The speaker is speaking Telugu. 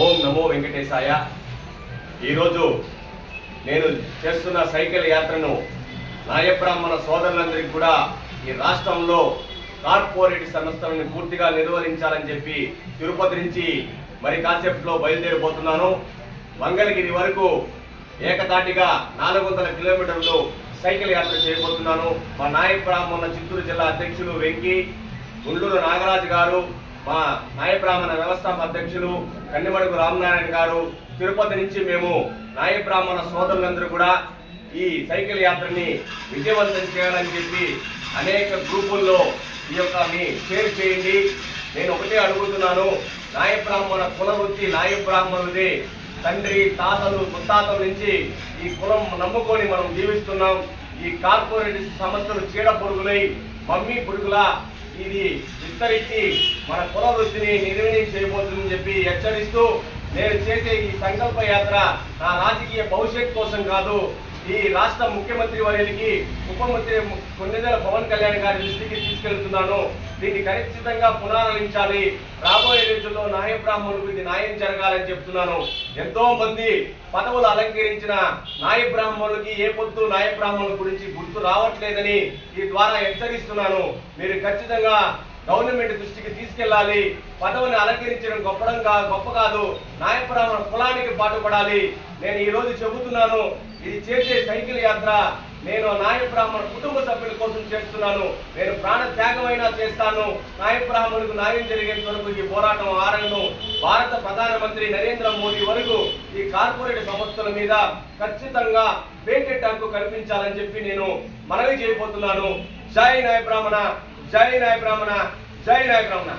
ఓం నమో వెంకటేశాయ. ఈరోజు నేను చేస్తున్న సైకిల్ యాత్రను నాయబ్రాహ్మణ సోదరులందరికీ కూడా ఈ రాష్ట్రంలో కార్పొరేట్ సంస్థలను పూర్తిగా నిర్వహించాలని చెప్పి తిరుపతి నుంచి మరి కాన్సెప్ట్లో బయలుదేరిపోతున్నాను. మంగళగిరి వరకు ఏకతాటిగా నాలుగు వందల కిలోమీటర్లు సైకిల్ యాత్ర చేయబోతున్నాను. మా నాయబ్రాహ్మణ చిత్తూరు జిల్లా అధ్యక్షులు వెంకి గుండూరు నాగరాజు గారు మా నాయబ్రాహ్మణ వ్యవస్థాప అధ్యక్షులు కన్నిమడుగు రామనారాయణ గారు తిరుపతి నుంచి మేము నాయబ్రాహ్మణ సోదరులందరూ కూడా ఈ సైకిల్ యాత్రని విజయవంతం చేయాలని చెప్పి అనేక గ్రూపుల్లో ఈ యొక్క మీ షేర్ చేయండి. నేను ఒకటే అడుగుతున్నాను నాయబ్రాహ్మణ కులవృత్తి కుల తండ్రి తాతలు ముత్తాతల నుంచి ఈ కులం నమ్ముకొని మనం జీవిస్తున్నాం. ఈ కార్పొరేట్ సంస్థలు చీడ పురుగులై మమ్మీ పురుగుల ఇది విస్తరించి మన కుల వృత్తిని చేయబోతుందని చెప్పి హెచ్చరిస్తూ నేను చేసే ఈ సంకల్ప యాత్ర నా రాజకీయ భవిష్యత్ కోసం కాదు. ఈ రాష్ట్ర ముఖ్యమంత్రి వారికి ఉప ముఖ్య కొన్నిదేల పవన్ కళ్యాణ్ గారి దృష్టికి తీసుకెళ్తున్నాను. దీన్ని ఖచ్చితంగా పునరాలించాలి రాబోయే రోజుల్లో న్యాయ బ్రాహ్మణులకు ఇది న్యాయం జరగాలని చెప్తున్నాను. ఎంతో మంది పదవులు అలంకరించిన న్యాయ బ్రాహ్మణులకి ఏ పొద్దు న్యాయ బ్రాహ్మణుల గురించి గుర్తు రావట్లేదని ఈ ద్వారా హెచ్చరిస్తున్నాను. మీరు ఖచ్చితంగా గవర్నమెంట్ దృష్టికి తీసుకెళ్ళాలి. పదవిని అలంకరించడం గొప్పడం కా గొప్ప కాదు. నాయబ్రాహ్మణ కులానికి పాటుపడాలి. నేను ఈ రోజు చెబుతున్నాను. ఇది చేసే సైకిల్ యాత్ర నేను నాయబ్రాహ్మణ కుటుంబ సభ్యుల కోసం చేస్తున్నాను. నేను ప్రాణ త్యాగమైనా చేస్తాను. నాయబ్రాహ్మణులకు న్యాయం జరిగేంత వరకు ఈ పోరాటం ఆరంభం భారత ప్రధానమంత్రి నరేంద్ర మోదీ వరకు ఈ కార్పొరేట్ సంస్థల మీద ఖచ్చితంగా పేటెంట్ హక్కు కల్పించాలని చెప్పి నేను మనవి చేయబోతున్నాను. జై నాయబ్రాహ్మణ జై నాయబ్రాహ్మణ జై నాయబ్రాహ్మణ